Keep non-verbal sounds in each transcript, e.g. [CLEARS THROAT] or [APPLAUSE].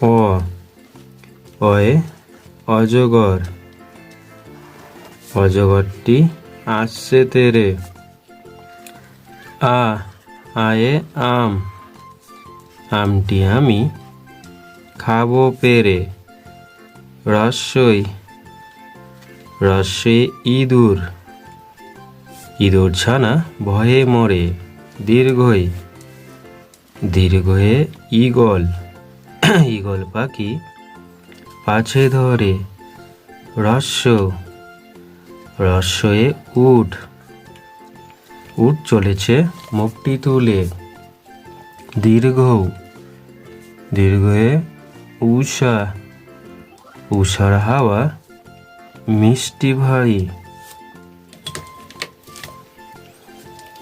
অ অয়ে অজগর। অজগরটি আসছে তেরে। আ, আয়ে আম। আমটি আমি খাব পেরে। রস্যই রস্যে ইঁদুর। ইঁদুর ছানা ভয়ে মরে, দীর্ঘই। দীর্ঘয়ে ঈগল। [CLEARS THROAT] ঈগল পাখি পাছে ধরে রস্য রস্যয়ে উট উট চলেছে মুখটি তুলে। দীর্ঘ দীর্ঘয়ে উষা উষার হাওয়া মিষ্টি ভারী।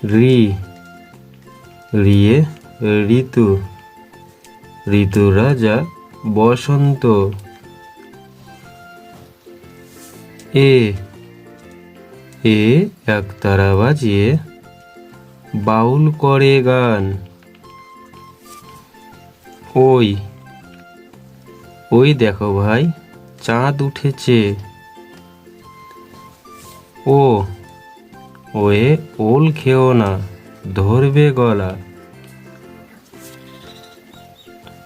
রি, রিয়ে ঋতু। ঋতু রাজা বসন্ত। এ এ একতারা বাজিয়ে বাউল করে গান। ওই ওই দেখো ভাই, চাঁদ উঠেছে। ও, ওয়ে ওল খেও না, ধরবে গলা।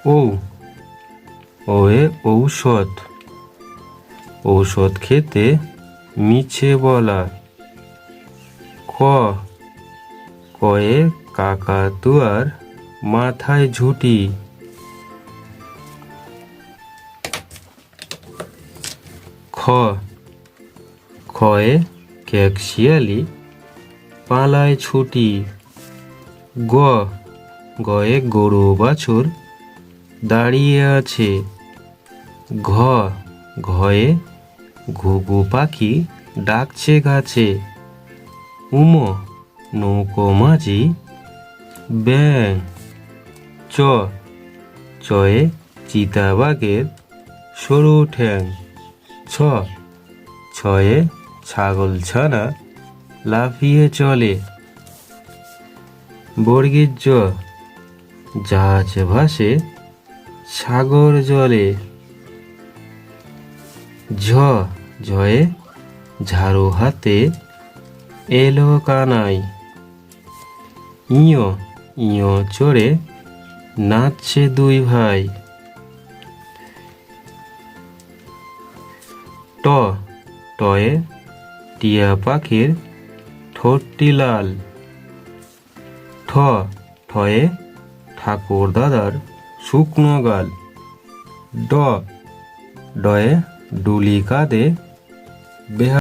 ও ওয়ে ঔষধ। ঔষধ খেতে মিছে বলা। ক কয়ে কাকাতুয়ার মাথায় ঝুটি। খ। খয়ে ক্যাকশিয়ালি পালায় ছুটি। গ। গয়ে গরু বাছুর দাঁড়িয়ে আছে। ঘ, ঘয়ে ঘুঘু পাখি ডাকছে গাছে। উম, নৌকো মাঝি, ব্যাং। চ, চয়ে চিতাবাঘের সরু ঠ্যাং। ছ, ছয়ে ছাগল ছানা লাফিয়ে চলে। বর্গীর জ জাহাজ ভাসে সাগর জলে। ঝ, ঝয়ে ঝাড়ু হাতে এলো কানাই। ইয় ইয় চড়ে নাচছে দুই ভাই। ট, টয়ে টিয়া পাখির ঠোঁটটি লাল। ঠ, ঠয়ে ঠাকুর দাদার শুকনো গাল। ড। ডয়ে ডুলি কাঁদে বেহা